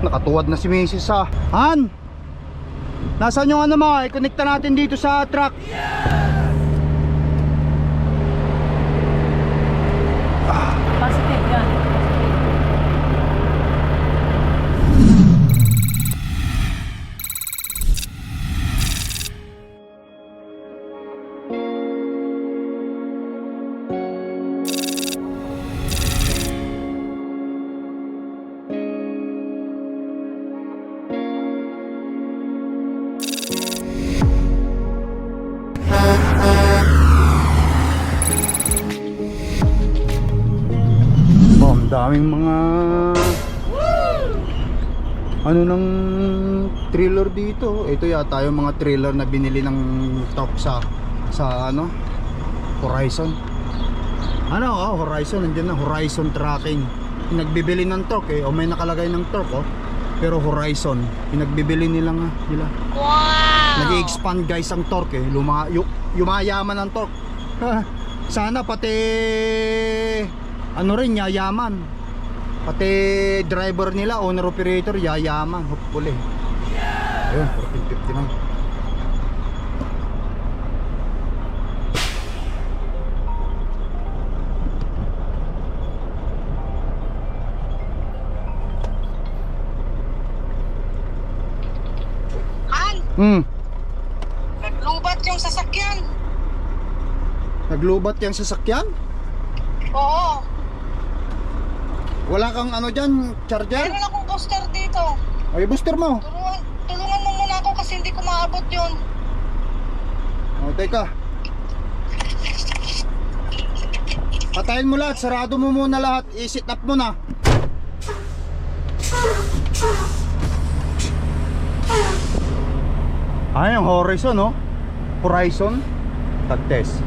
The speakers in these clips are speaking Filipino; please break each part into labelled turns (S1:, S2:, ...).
S1: Nakatuwad na si Mrs. ha. Han! Nasaan yung ano mo? I-connecta natin dito sa truck.
S2: Positive
S1: daming mga ano ng thriller dito. Ito yata yung mga thriller na binili ng top sa sa ano Horizon. Ano oh, Horizon nandiyan na Horizon Tracking. Pinagbibili ng torque eh, o may nakalagay ng torque oh. Pero Horizon, pinagbibili nila nga nila. Wow! Nag-expand guys ang torque eh. Luma, yu, yumayaman ang torque. Sana pati ano rin yayaman. Pati driver nila, owner operator yayaman, hopefully. Ayun, 1450 na. Hmm,
S3: naglubat yung sasakyan.
S1: naglubat yung sasakyan?
S3: Oo.
S1: Wala kang ano dyan, charger?
S3: Meron akong booster dito.
S1: Ay, booster mo.
S3: Tulungan, tulungan mo muna ako kasi hindi ko maabot yun.
S1: O, teka. Patayin mo lahat, sarado mo muna lahat, i-sit up mo na. Ay, ang horizon, no? Horizon, tag-test.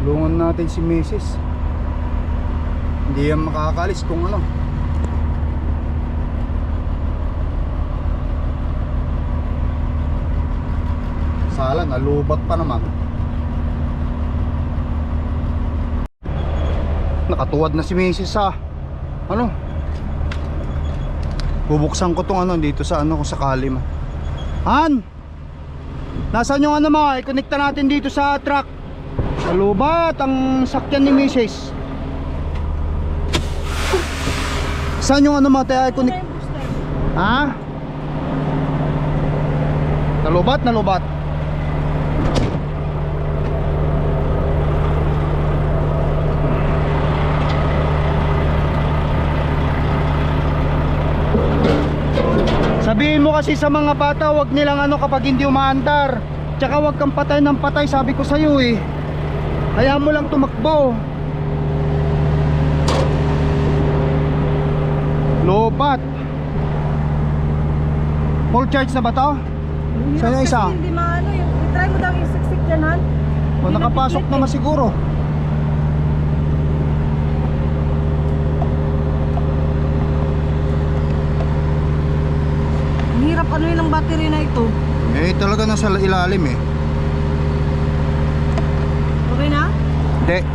S1: Tulungan natin si Mrs. Hindi yan makakalis kung ano. Sala, nalubat pa naman. Nakatuwad na si Mrs. sa ano? Bubuksan ko tong ano dito sa ano kung sakali man. Han! Nasaan yung ano mo? I-connecta natin dito sa truck. Nalubat ang sakyan ni Mrs. Saan yung ano.
S2: Ano yung booster?
S1: Ha? Nalubat, nalubat. Sabihin mo kasi sa mga bata, wag nilang ano kapag hindi umaandar. Tsaka wag kang patay ng patay, sabi ko sa'yo eh. Kaya mo lang tumakbo. Lobat. Full charge na ba to? Yung
S2: Kasi
S1: isa?
S2: Hindi maano yung try mo daw yung siksik dyan, Han.
S1: O nakapasok naman siguro.
S2: Ang hirap ano yun ang battery na ito.
S1: Eh talaga nasa ilalim eh.
S2: Okay na?
S1: Hindi.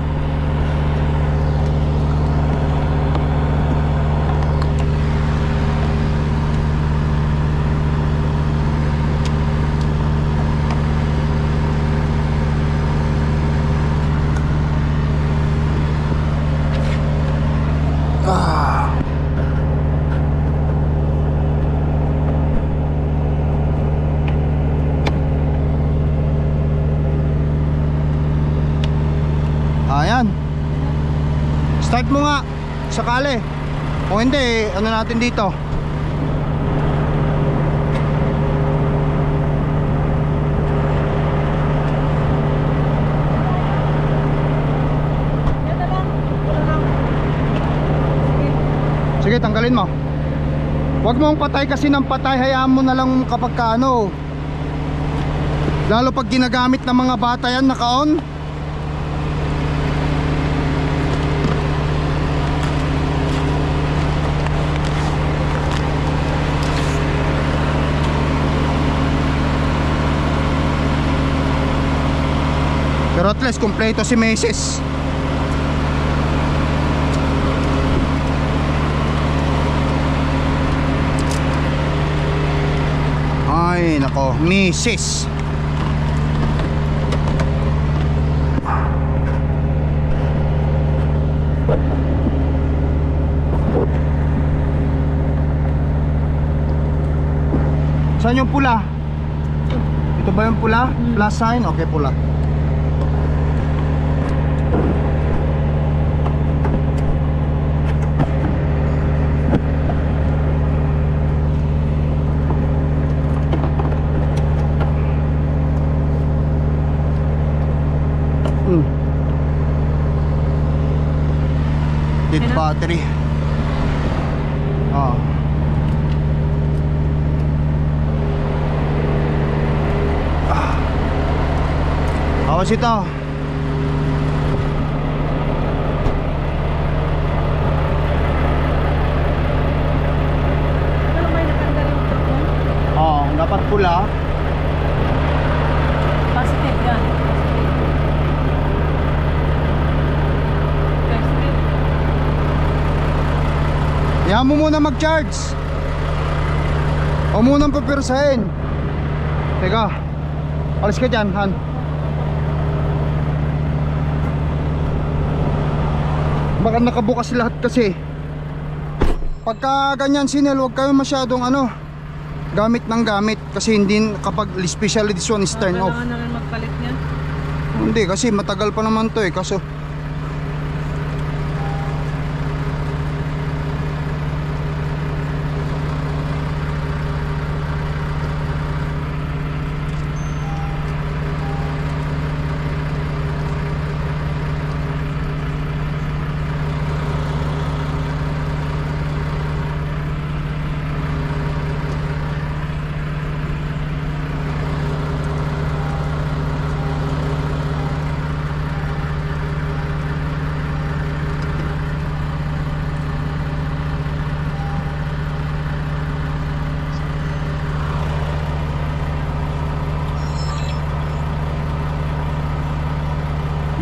S1: Ah. Ayan. Start mo nga. Sakali. O hindi, ano natin dito?
S2: Sige,
S1: tanggalin mo. Huwag mong patay kasi ng patay, hayaan mo na lang kapag ka ano. Lalo pag ginagamit ng mga bata yan, naka-on. Pero at least kompleto si Macy's. Ay, nako, Mrs. Saan yung pula? Ito ba yung pula? Plus sign? Okay, pula. Hmm. Dead
S2: Kailan?
S1: battery. Ah. Awas ito.
S2: Ano may natanggal yung truck mo?
S1: Oh, dapat pula.
S2: Positive yan. Positive.
S1: Yan mo muna mag-charge. O munang papirsahin. Teka. Alis ka dyan, Han. Baka nakabukas lahat kasi. Pagka ganyan sinel, huwag kayo masyadong ano, gamit ng gamit. Kasi hindi, kapag especially this one is turn off.
S2: Kailangan na rin magpalit niyan.
S1: Hindi, kasi matagal pa naman to eh. Kaso,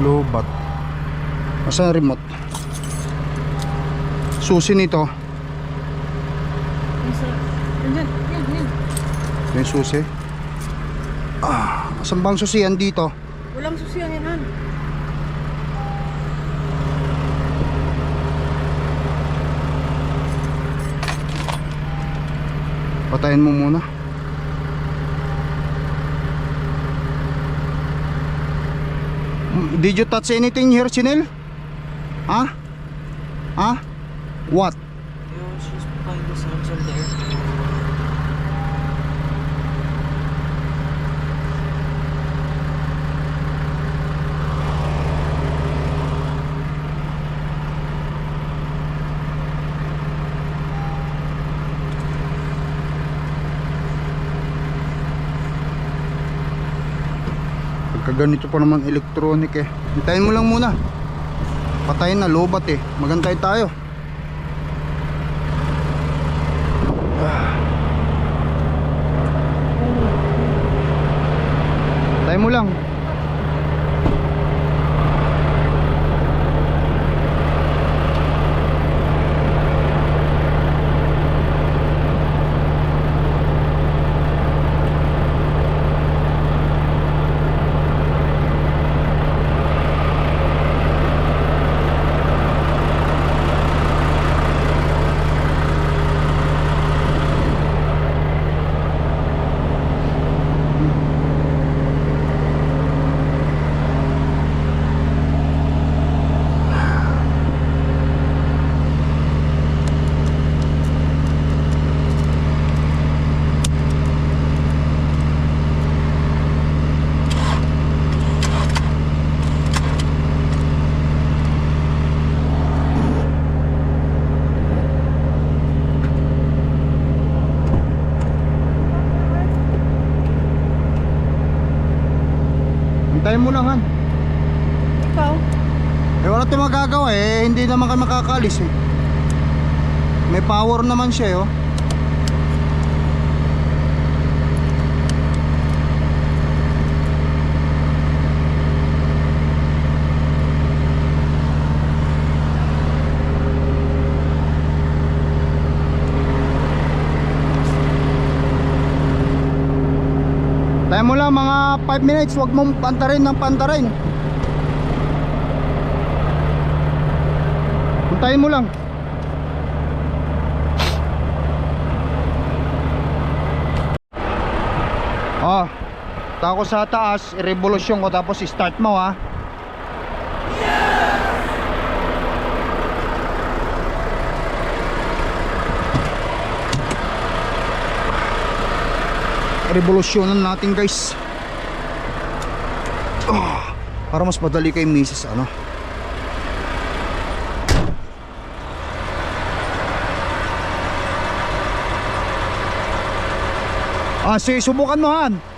S1: lobat. Ang remote? Susi nito.
S2: Yung sa...
S1: Susi. Ah, asan bang susiyan dito?
S2: Walang susiyan yan, Han.
S1: Patayin mo muna. Did you touch anything here, Chinel? Huh? Huh? What?
S4: Yeah, she's behind the sensor there.
S1: Pagka ganito pa naman electronic eh. Hintayin mo lang muna. Patayin na, lobat eh. Magantay tayo. Ah. Tayo mo lang. Hintayin mo lang han.
S2: Ikaw?
S1: Eh wala tayong magagawa eh. Hindi naman kayo makakalis eh. May power naman siya eh, oh. Lang mga 5 minutes, wag mong pantarin ng pantarin. Puntayin mo lang. Oh, tako sa taas, revolusyon ko tapos start mo ha. Revolusyonan natin guys. Ah, para mas madali kay misis ano? Ah sige subukan mo han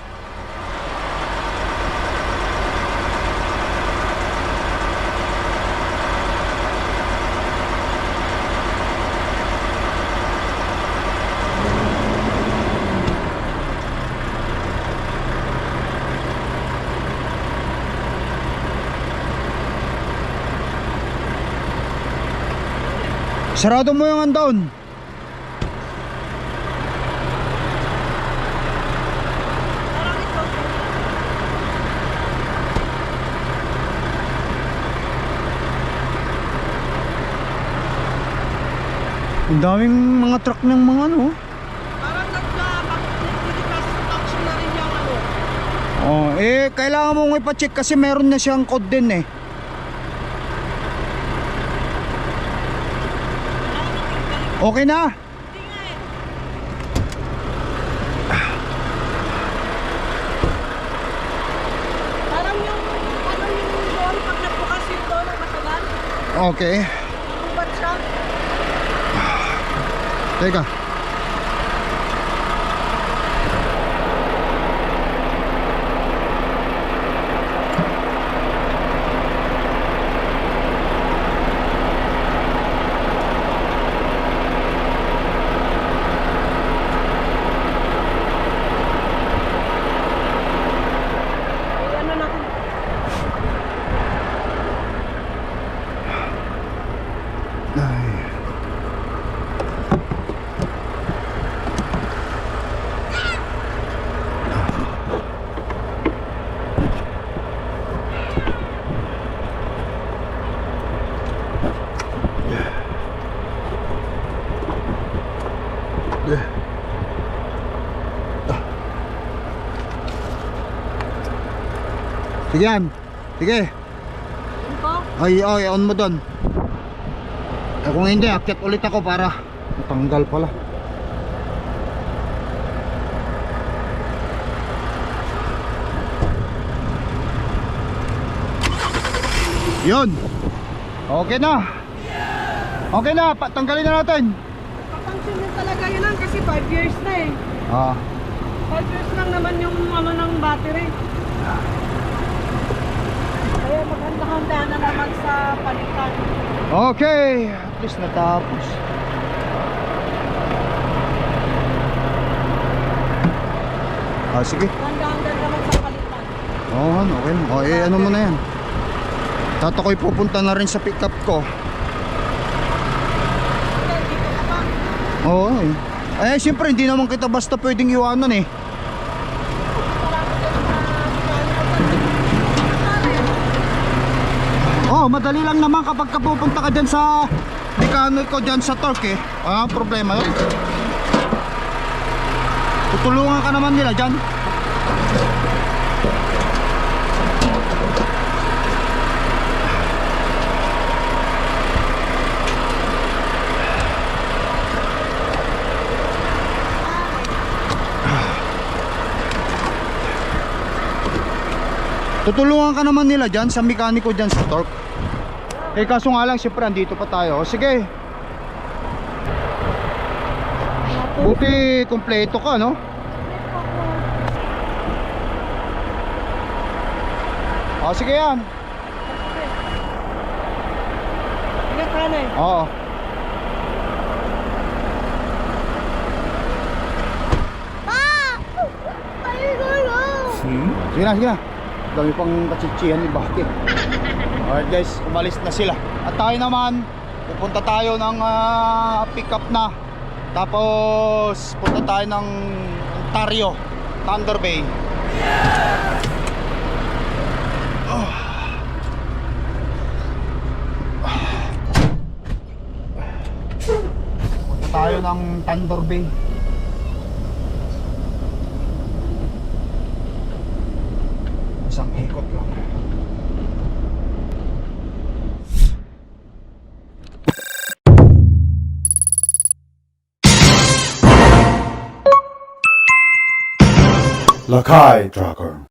S1: sarado mo yung andon Ang daming mga truck ng mga ano.
S2: Parang nagka-function na rin yung ano.
S1: Oh, eh kailangan mong ipa-check kasi meron na siyang code din eh. Okay na.
S2: Parang yung, ano yung doon, pag nagbukas yung doon
S1: Okay.
S2: bubat siya.
S1: Teka.
S2: Eh, ano natin,
S1: Ay. Sige yan. Sige. Ay, ay, on mo doon. Eh, kung hindi, akyat ulit ako para matanggal pala. Yun. Okay na. Okay na, patanggalin na natin.
S2: Papansin din talaga yun lang kasi 5 years na eh.
S1: Ah,
S2: 5 years lang naman yung ano ng battery. Kaya maghanda-handa na naman sa palitan.
S1: okay. At least natapos. Ah, sige.
S2: Handa-handa naman sa palitan.
S1: Oo, oh, okay. O, eh, ano mo na yan. Tatakoy pupunta na rin sa pickup ko. Oo, eh. Eh, siyempre, hindi naman kita basta pwedeng iwanan eh. Oh, madali lang naman kapag ka pupunta ka dyan sa mechanic ko dyan sa torque eh. Ah, problema yun. Tutulungan ka naman nila dyan. Tutulungan ka naman nila dyan sa mekaniko dyan sa torque. Eh kaso nga lang siyempre andito pa tayo. Sige. Buti kompleto ka no? Oh, sige yan.
S2: Ingat ka na eh.
S1: Oo. Sige na, sige na. Dami pang kachichihan ni Bakit. Alright guys, umalis na sila. At tayo naman, pupunta tayo ng uh, pick up na. Tapos, punta tayo ng Ontario, Thunder Bay. Yeah! Oh. Punta tayo ng Thunder Bay.
S4: Mackay Drucker.